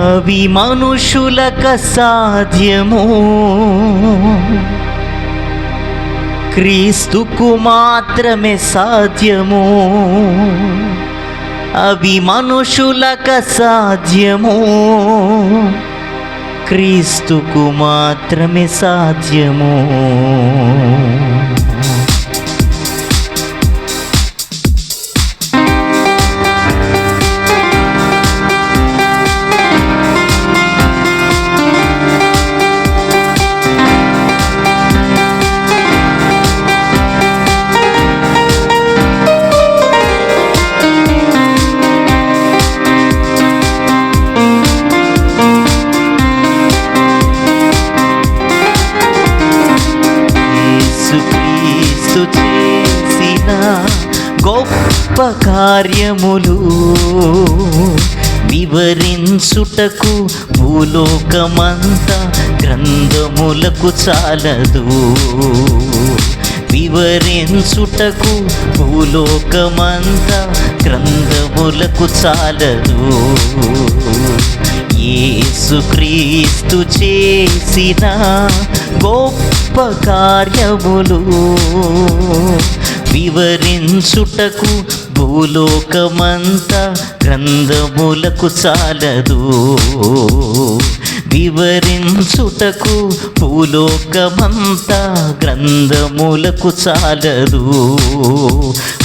అవి మనుషులక సాధ్యము. క్రీస్తుకు మాత్రమే సాధ్యము. అవి మనుషులక సాధ్యము. క్రీస్తుకు మాత్రమే సాధ్యము. కార్యములు వివరించుటకు భూలోకమంతా గ్రంథములకు చాలదు. వివరించుటకు భూలోకమంతా గ్రంథములకు చాలదు. ఏసుక్రీస్తు చేసిన గొప్ప కార్యములు వివరించుటకు భూలోకమంతా గ్రంథములకు చాలదు. వివరించుటకు భూలోకమంతా గ్రంథములకు చాలదు.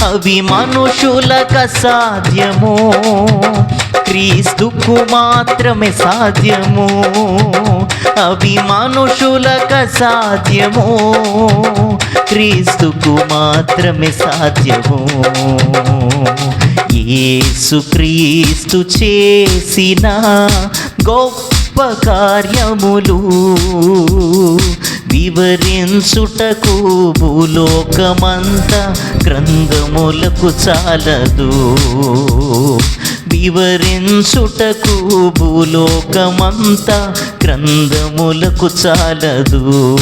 అవి మనుషులకు సాధ్యము క్రీస్తుకు మాత్రమే సాధ్యము. అవి మనుషులక సాధ్యము. క్రీస్తుకు మాత్రమే సాధ్యము. ఏసు క్రీస్తు చేసిన గొప్ప కార్యములు వివరించుటకు భూలోకమంత గ్రంథములకు చాలదు. వివరించుటకు భూలోకమంత గ్రంథములకు చాలదు.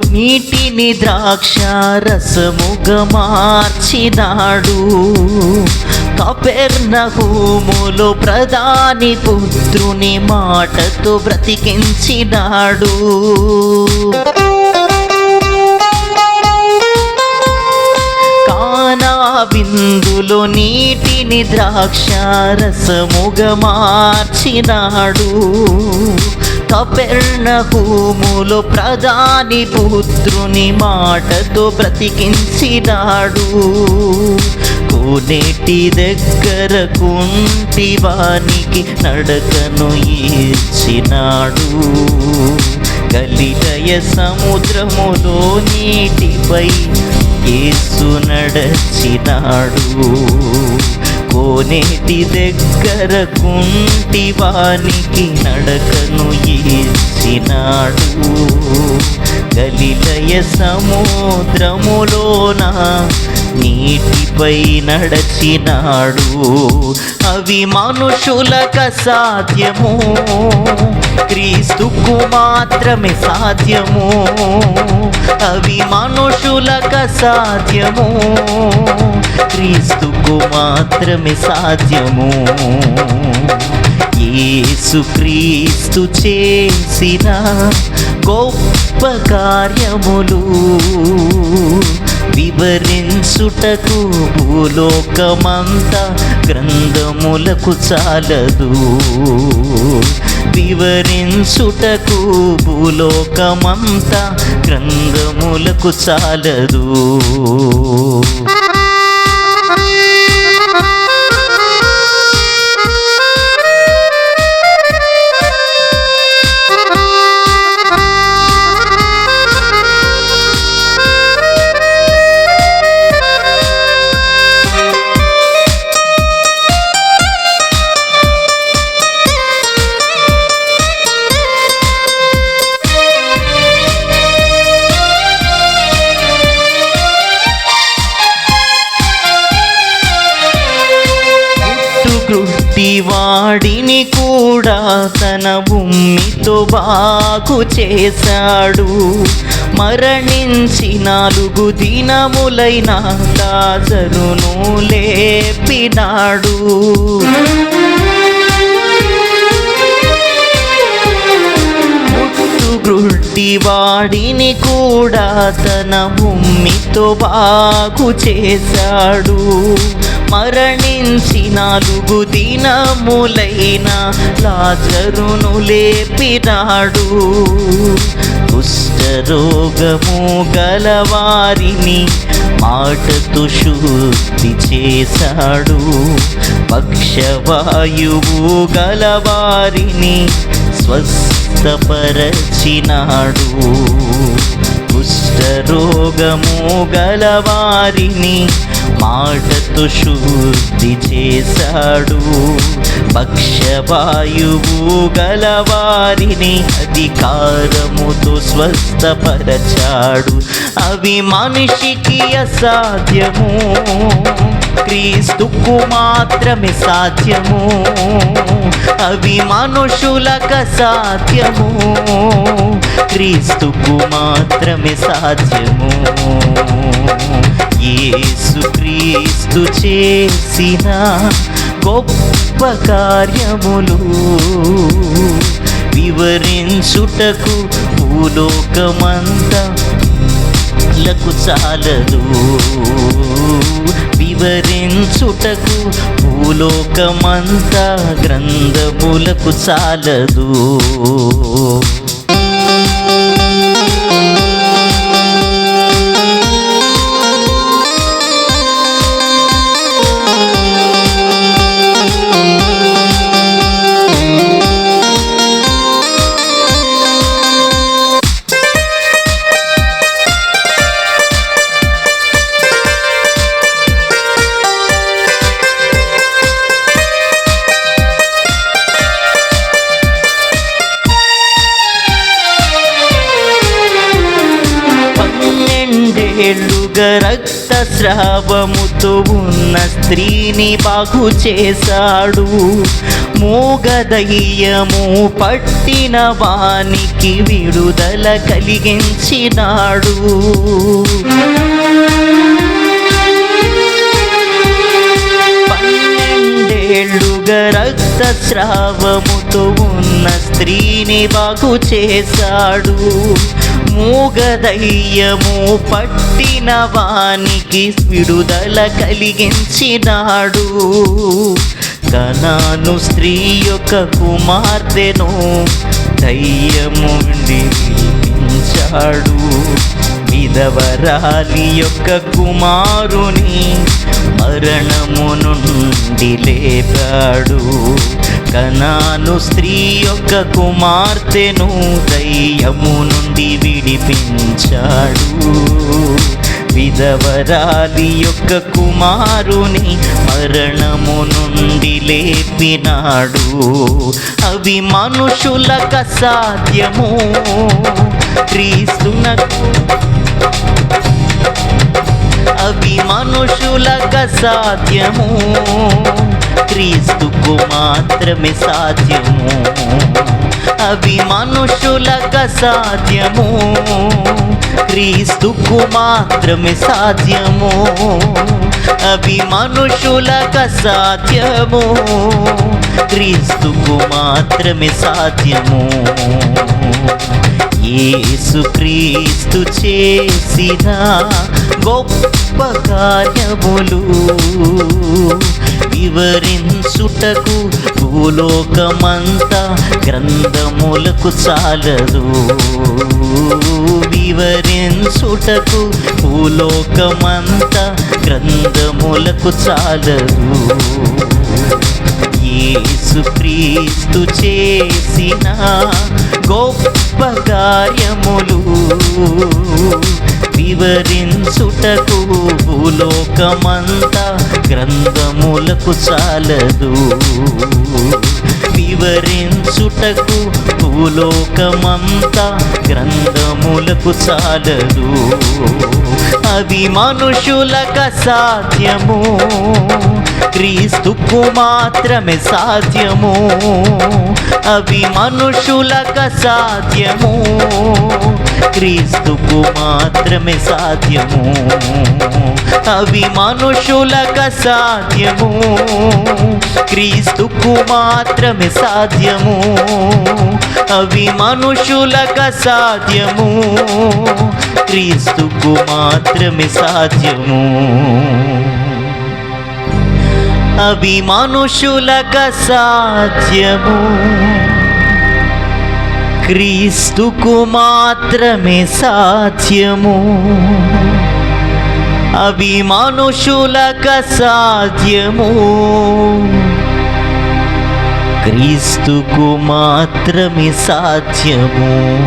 నీటిని ద్రాక్ష రసముగ మార్చినాడు కపెర్నహూములో ప్రధాని పుత్రుని మాటతో బ్రతికించినాడు. కానా విందులో నీటిని ద్రాక్ష రసముగ మార్చినాడు కపెర్ణహూములో ప్రధాని పుత్రుని మాటతో బ్రతికించినాడు. కోనేటి దగ్గర కుంటివానికి నడకను ఇచ్చినాడు గలిలయ సముద్రములో నీటిపై యేసు నడచినాడు. కోనేటి దగ్గర కుంటివానికి నడకను ఇచ్చినాడు గలిలయ సముద్రములోనా నీటిపై నడచినాడు. అవి మనుషులక సాధ్యము. క్రీస్తుకు మాత్రమే సాధ్యము. అవి మనుషులక సాధ్యము. క్రీస్తుకు మాత్రమే సాధ్యము. యేసుక్రీస్తు చేసిన గొప్ప కార్యములు వివరించుటకు భూలోకమంతా గ్రంథములకు చాలదు. వివరించుటకు భూలోకమంతా గ్రంథములకు చాలదు. వాడిని కూడా తన భూమితో బాగు చేశాడు. మరణించి నాలుగు దినములైన లాజరును లేపినాడు గుడ్డి వాడిని కూడా తన భూమితో బాగు చేశాడు. మరణించి నాలుగు దినములైన లాజరును లేపినాడు. కుష్ఠరోగము గలవారిని మాటతు శుద్ధి చేశాడు. పక్షవాయువు గలవారిని స్వస్థపరచినాడు. కుష్ఠరోగము గలవారిని మాటతో శుద్ధి చేశాడు. పక్షవాయువు గలవారిని అధికారముతో స్వస్థపరచాడు. అవి మనిషికి అసాధ్యము. క్రీస్తుకు మాత్రమే సాధ్యము. అవి మనుషులకు సాధ్యము క్రీస్తుకు మాత్రమే సాధ్యము. యేసు క్రీస్తు చేసిన గొప్ప కార్యములు వివరించుటకు భూలోకమంతా లకు చాలదు. వివరించుటకు భూలోకమంతా గ్రంథములకు చాలదు. రెండేళ్ళుగా రక్తస్రావముతో ఉన్న స్త్రీని బాగు చేశాడు. మూగదయ్యము పట్టిన వానికి విడుదల కలిగించినాడు. పన్నెండేళ్ళుగా రక్తస్రావముతో ఉన్న స్త్రీని బాగు చేశాడు మూగదయ్యము పట్టిన వానికి విడుదల కలిగించినాడు. కనాను స్త్రీ యొక్క కుమార్తెను దయ్యముండి విడిపించాడు విధవరాలి యొక్క కుమారుని మరణము నుండి లేపాడు. కనాను స్త్రీ యొక్క కుమార్తెను దయ్యము నుండి విడిపించాడు. విధవరాలి యొక్క కుమారుని మరణము నుండి లేపినాడు. అవి మనుషులకు అసాధ్యము క్రీస్తునకు అవి మనుషులక సాధ్యము. క్రీస్తుకు మాత్రమే సాధ్యము. అవి మనుషులక సాధ్యము. క్రీస్తుకు మాత్రమే సాధ్యము. అవి మనుషులక సాధ్యము. క్రీస్తుకు మాత్రమే సాధ్యము. యేసుక్రీస్తు చేసిన గొప్ప కార్యములు వివరించుటకు భూలోకమంతా గ్రంథములకు చాలదు వివరించుటకు భూలోకమంతా గ్రంథములకు చాలదు యేసుక్రీస్తు చేసిన గొప్ప కార్యములు వివరించుటకు భూలోకమంతా గ్రంథములకు చాలదు. వివరించుటకు భూలోకమంతా గ్రంథములకు చాలదు. అవి మనుషులకు సాధ్యము. క్రీస్తుకు మాత్రమే సాధ్యము. అవి మనుషులకు సాధ్యము. క్రీస్తుకు మాత్రమే సాధ్యము. అవి మనుషులకు సాధ్యము. క్రీస్తుకు మాత్రమే సాధ్యము. అవి మనుషులకు సాధ్యము. క్రీస్తుకు మాత్రమే సాధ్యము. అవి మనుషులక సాధ్యము. క్రీస్తుకు మాత్రమే సాధ్యము. అవి మనుషులక సాధ్యము. క్రీస్తుకు మాత్రమే సాధ్యము.